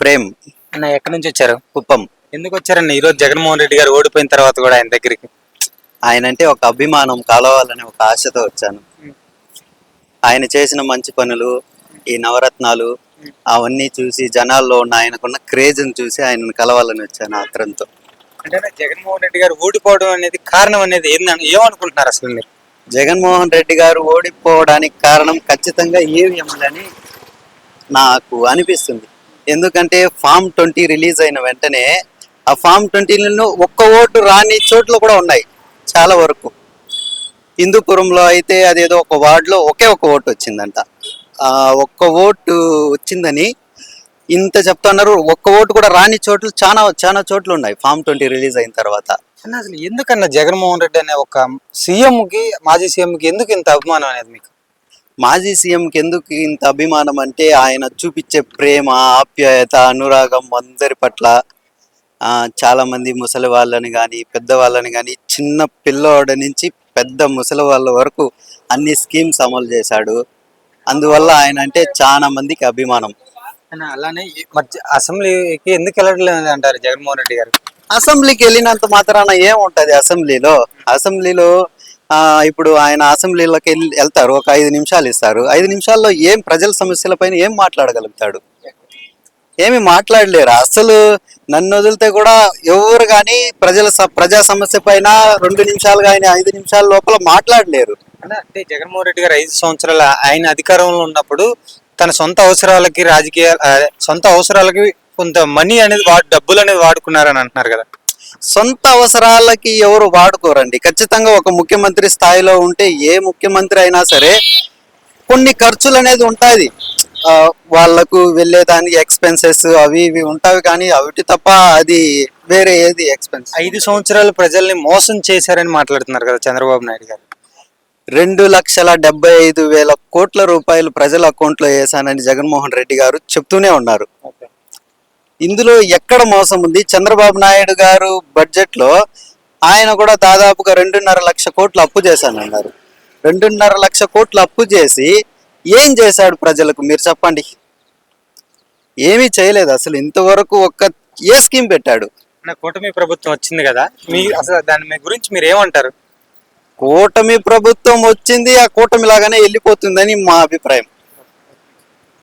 ప్రేమ్. అన్న ఎక్కడి నుంచి వచ్చారు? కుప్పం. ఎందుకు వచ్చారన్న ఈరోజు జగన్మోహన్ రెడ్డి గారు ఓడిపోయిన తర్వాత కూడా ఆయన దగ్గరికి. ఆయన అంటే ఒక అభిమానం కలవాలని ఒక ఆశతో వచ్చాను. ఆయన చేసిన మంచి పనులు ఈ నవరత్నాలు అవన్నీ చూసి జనాల్లో ఉన్న ఆయనకున్న క్రేజ్ని చూసి ఆయనను కలవాలని వచ్చాను ఆత్రంతో. అంటే జగన్మోహన్ రెడ్డి గారు ఓడిపోవడం అనేది కారణం అనేది ఏందని ఏమనుకుంటున్నారు అసలు మీరు? జగన్మోహన్ రెడ్డి గారు ఓడిపోవడానికి కారణం ఖచ్చితంగా ఈవీఎంలని నాకు అనిపిస్తుంది. ఎందుకంటే ఫామ్ ట్వంటీ రిలీజ్ అయిన వెంటనే ఆ ఫామ్ ట్వంటీలను ఒక్క ఓటు రాని చోట్ల కూడా ఉన్నాయి చాలా వరకు. హిందూపురంలో అయితే అదేదో ఒక వార్డులో ఒకే ఒక ఓటు వచ్చిందంట. ఆ ఒక్క ఓటు వచ్చిందని ఇంత చెప్తున్నారు ఒక్క ఓటు కూడా రాని చోట్లు చాలా చాలా చోట్లు ఉన్నాయి ఫామ్ ట్వంటీ రిలీజ్ అయిన తర్వాత. అసలు ఎందుకన్నా జగన్మోహన్ రెడ్డి అనే ఒక సీఎంకి మాజీ సీఎంకి ఎందుకు ఇంత అభిమానం అనేది మీకు? మాజీ సీఎంకి ఎందుకు ఇంత అభిమానం అంటే ఆయన చూపించే ప్రేమ ఆప్యాయత అనురాగం అందరి పట్ల ఆ, చాలా మంది ముసలి వాళ్ళని కానీ పెద్ద వాళ్ళని కానీ చిన్న పిల్లోడి నుంచి పెద్ద ముసలి వాళ్ళ వరకు అన్ని స్కీమ్స్ అమలు చేశాడు. అందువల్ల ఆయన అంటే చాలా మందికి అభిమానం. అలానే అసెంబ్లీకి ఎందుకు వెళ్ళట్లేదు అంటారు జగన్మోహన్ రెడ్డి గారు? అసెంబ్లీకి వెళ్ళినంత మాత్రాన ఏముంటది అసెంబ్లీలో? అసెంబ్లీలో ఇప్పుడు ఆయన అసెంబ్లీలోకి వెళ్ళి వెళ్తారు ఒక ఐదు నిమిషాలు ఇస్తారు. ఐదు నిమిషాల్లో ఏం ప్రజల సమస్యలపైన ఏం మాట్లాడగలుగుతాడు? ఏమి మాట్లాడలేరు. అసలు నన్ను వదిలితే కూడా ఎవరు కానీ ప్రజల స- ప్రజా సమస్య పైన రెండు నిమిషాలు కానీ ఐదు నిమిషాల లోపల మాట్లాడలేరు. అంటే జగన్మోహన్ రెడ్డి గారు ఐదు సంవత్సరాల ఆయన అధికారంలో ఉన్నప్పుడు తన సొంత అవసరాలకి రాజకీయ సొంత అవసరాలకి కొంత మనీ అనేది వాడు డబ్బులు అనేది వాడుకున్నారని అంటున్నారు కదా. సొంత అవసరాలకి ఎవరు వాడుకోరండి. ఖచ్చితంగా ఒక ముఖ్యమంత్రి స్థాయిలో ఉంటే ఏ ముఖ్యమంత్రి అయినా సరే కొన్ని ఖర్చులు అనేది ఉంటుంది. వాళ్ళకు వెళ్ళేదానికి ఎక్స్పెన్సెస్ అవి ఇవి ఉంటాయి కానీ అవిటి తప్ప అది వేరే ఏది ఎక్స్పెన్స్ ఐదు సంవత్సరాలు ప్రజల్ని మోసం చేశారని మాట్లాడుతున్నారు కదా చంద్రబాబు నాయుడు గారు. రెండు లక్షల డెబ్బై ఐదు వేల కోట్ల రూపాయలు ప్రజల అకౌంట్లో వేశానని జగన్మోహన్ రెడ్డి గారు చెప్తూనే ఉన్నారు. ఇందులో ఎక్కడ మోసం ఉంది? చంద్రబాబు నాయుడు గారు బడ్జెట్లో ఆయన కూడా దాదాపుగా రెండున్నర లక్ష కోట్లు అప్పు చేశానన్నారు. రెండున్నర లక్ష కోట్లు అప్పు చేసి ఏం చేశాడు ప్రజలకు? మీరు చెప్పండి. ఏమీ చేయలేదు అసలు. ఇంతవరకు ఒక్క ఏ స్కీమ్ పెట్టాడు? కూటమి ప్రభుత్వం వచ్చింది కదా. మీ అసలు దాని గురించి మీరు ఏమంటారు? కూటమి ప్రభుత్వం వచ్చింది ఆ కూటమి లాగానే వెళ్ళిపోతుందని మా అభిప్రాయం.